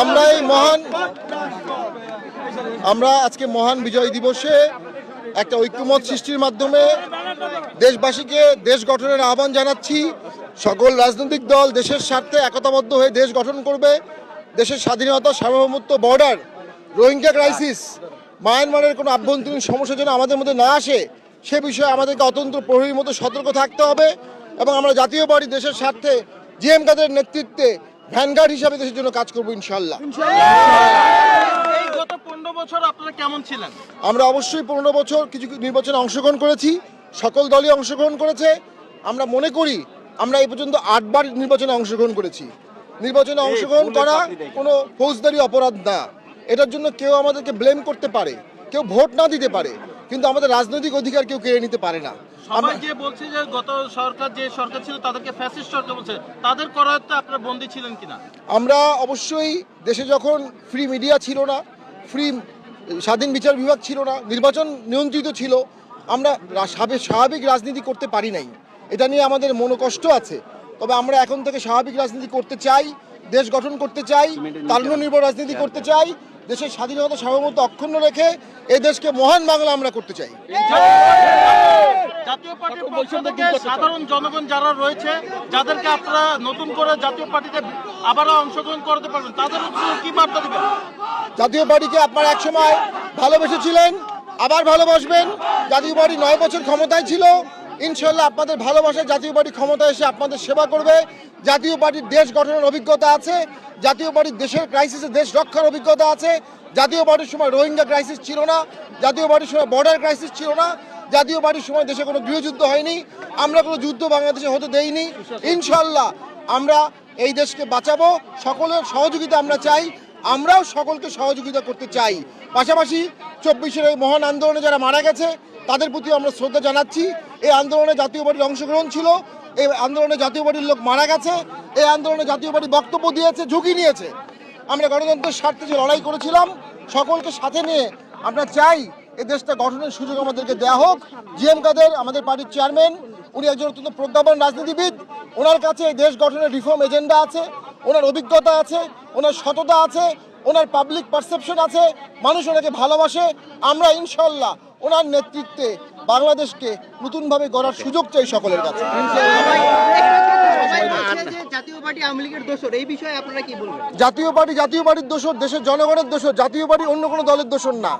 আমরা এই মহান, আমরা আজকে মহান বিজয় দিবসে একটা ঐক্যমত সৃষ্টির মাধ্যমে দেশবাসীকে দেশ গঠনের আহ্বান জানাচ্ছি। সকল রাজনৈতিক দল দেশের স্বার্থে একতাবদ্ধ হয়ে দেশ গঠন করবে। দেশের স্বাধীনতা, সার্বভৌমত্ব, বর্ডার, রোহিঙ্গা ক্রাইসিস মায়ানমারের কোনো আভ্যন্তরীণ সমস্যা যেন আমাদের মধ্যে না আসে সে বিষয়ে আমাদেরকে অতন্ত্র প্রহরীর মতো সতর্ক থাকতে হবে এবং আমরা জাতীয় পার্টি দেশের স্বার্থে জিএম কাদের নেতৃত্বে ভ্যানগার্ড হিসাবে দেশের জন্য কাজ করব ইনশাল্লাহ আমরা অবশ্যই পনেরো বছর কিছু কিছু নির্বাচনে অংশগ্রহণ করেছি সকল দলই অংশগ্রহণ করেছে। আমরা মনে করি আমরা এই পর্যন্ত আটবার নির্বাচনে অংশগ্রহণ করেছি। নির্বাচনে অংশগ্রহণ করা কোনো ফৌজদারি অপরাধ না। এটার জন্য কেউ আমাদেরকে ব্লেম করতে পারে কেউ ভোট না দিতে পারে। কিন্তু আমাদের রাজনৈতিক অধিকার কেউ কেড়ে নিতে পারে না। সবাই আমরা- যে বলছে যে গত সরকার যে সরকার ছিল তাদেরকে ফ্যাসিস্ট সরকার বলছে তাদের করায়ত্তে আপনারা বন্দী ছিলেন কিনা? আমরা অবশ্যই দেশে যখন ফ্রি মিডিয়া ছিল না ফ্রি স্বাধীন বিচার বিভাগ ছিল না নির্বাচন নিয়ন্ত্রিত ছিল আমরা স্বাভাবিক রাজনীতি করতে পারি নাই। এটা নিয়ে আমাদের মনোকষ্ট আছে। তবে আমরা এখন থেকে স্বাভাবিক রাজনীতি করতে চাই দেশ গঠন করতে চাই তারুণ্য নির্ভর রাজনীতি করতে চাই দেশের স্বাধীনতা সার্বভৌমত্ব অক্ষুণ্ণ রেখে এই দেশকে মহান বাংলা আমরা করতে চাই। জাতীয় পার্টির পক্ষ থেকে সাধারণ জনগণ যারা রয়েছে যাদেরকে আপনারা নতুন করে জাতীয় পার্টিতে আবারও অংশগ্রহণ করতে পারবেন তাদের কি বার্তা দেবেন? জাতীয় পার্টিকে আপনারা একসময় ভালোবেসেছিলেন আবার ভালোবাসবেন। জাতীয় পার্টি নয় বছর ক্ষমতায় ছিল ইনশাল্লাহ আপনাদের ভালোবাসা জাতীয় পার্টি ক্ষমতা এসে আপনাদের সেবা করবে। জাতীয় পার্টির দেশ গঠনের অভিজ্ঞতা আছে, জাতীয় পার্টির দেশের ক্রাইসিসে দেশ রক্ষার অভিজ্ঞতা আছে, জাতীয় পার্টির সময় রোহিঙ্গা ক্রাইসিস ছিল না, জাতীয় পার্টির সময় বর্ডার ক্রাইসিস ছিল না, জাতীয় পার্টির সময় দেশে কোনো গৃহযুদ্ধ হয়নি, আমরা কোনো যুদ্ধ বাংলাদেশে হতে দেইনি। ইনশাল্লাহ আমরা এই দেশকে বাঁচাবো, সকলের সহযোগিতা আমরা চাই, আমরাও সকলকে সহযোগিতা করতে চাই। পাশাপাশি চব্বিশের এই মহান আন্দোলনে যারা মারা গেছে তাদের প্রতি আমরা শ্রদ্ধা জানাচ্ছি। এই আন্দোলনে জাতীয় পার্টির অংশগ্রহণ ছিল। এই আন্দোলনে জাতীয় পার্টির লোক মারা গেছে। এই আন্দোলনে জাতীয় পার্টি বক্তব্য দিয়েছে, ঝুঁকি নিয়েছে। আমরা গণতন্ত্রের স্বার্থে যে লড়াই করেছিলাম, সকলকে সাথে নিয়ে আমরা চাই এই দেশটা গঠনের সুযোগ আমাদেরকে দেয়া হোক। জিএম কাদের, আমাদের পার্টির চেয়ারম্যান, উনি একজন অত্যন্ত প্রজ্ঞাপন রাজনীতিবিদ। ওনার কাছে এই দেশ গঠনের রিফর্ম এজেন্ডা আছে, ওনার অভিজ্ঞতা আছে, ওনার সততা আছে, ওনার পাবলিক পারসেপশন আছে। মানুষ ওনাকে ভালোবাসে। আমরা ইনশাল্লাহ ওনার নেতৃত্বে বাংলাদেশকে নতুনভাবে গড়ার সুযোগ চাই সকলের কাছে। জাতীয় পার্টি আওয়ামী লীগের দোষর এই বিষয়ে আপনারা কি বলবেন? জাতীয় পার্টি জাতীয় পার্টির দোষর দেশের জনগণের দোষর জাতীয় পার্টি অন্য কোনো দলের দোষর না।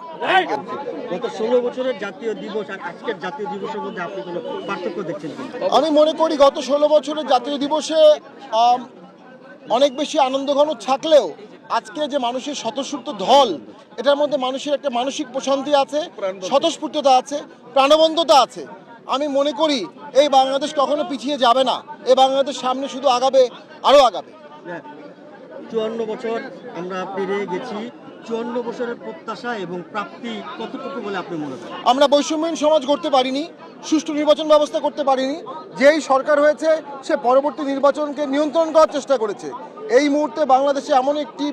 গত ষোলো বছরের জাতীয় দিবস আর আজকের জাতীয় দিবসের মধ্যে আপনি কোনো পার্থক্য দেখছেন আমি মনে করি গত ষোলো বছরের জাতীয় দিবসে অনেক বেশি আনন্দঘন থাকলেও আজকে যে মানুষের স্বতঃস্ফূর্ত ঢল এটার মধ্যে মানুষের একটা মানসিক প্রশান্তি আছে স্বতঃস্ফূর্ততা আছে প্রাণবন্ততা আছে। আমি মনে করি এই বাংলাদেশ কখনো পিছিয়ে যাবে না। এই বাংলাদেশ সামনে শুধু আগাবে আরও আগাবে। হ্যাঁ, চুয়ান্ন বছর আমরা পেরিয়ে গেছি। চুয়ান্ন বছরের প্রত্যাশা এবং প্রাপ্তি কতটুকু বলে আপনি মনে করেন? আমরা বৈষম্যহীন সমাজ করতে পারিনি সুষ্ঠু নির্বাচন ব্যবস্থা করতে পারিনি। যেই সরকার হয়েছে সে পরবর্তী নির্বাচনকে নিয়ন্ত্রণ করার চেষ্টা করেছে। এই মুহূর্তে বাংলাদেশে এমন একটি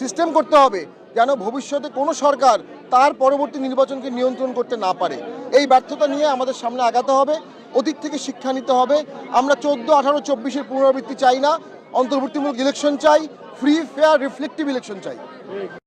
সিস্টেম করতে হবে যেন ভবিষ্যতে কোনো সরকার তার পরবর্তী নির্বাচনকে নিয়ন্ত্রণ করতে না পারে। এই ব্যর্থতা নিয়ে আমাদের সামনে আগাতে হবে, অতীত থেকে শিক্ষা নিতে হবে। আমরা চোদ্দ, আঠারো, চব্বিশের পুনরাবৃত্তি চাই না, অন্তর্বর্তীমূলক ইলেকশন চাই ফ্রি ফেয়ার রিফ্লেক্টিভ ইলেকশন চাই।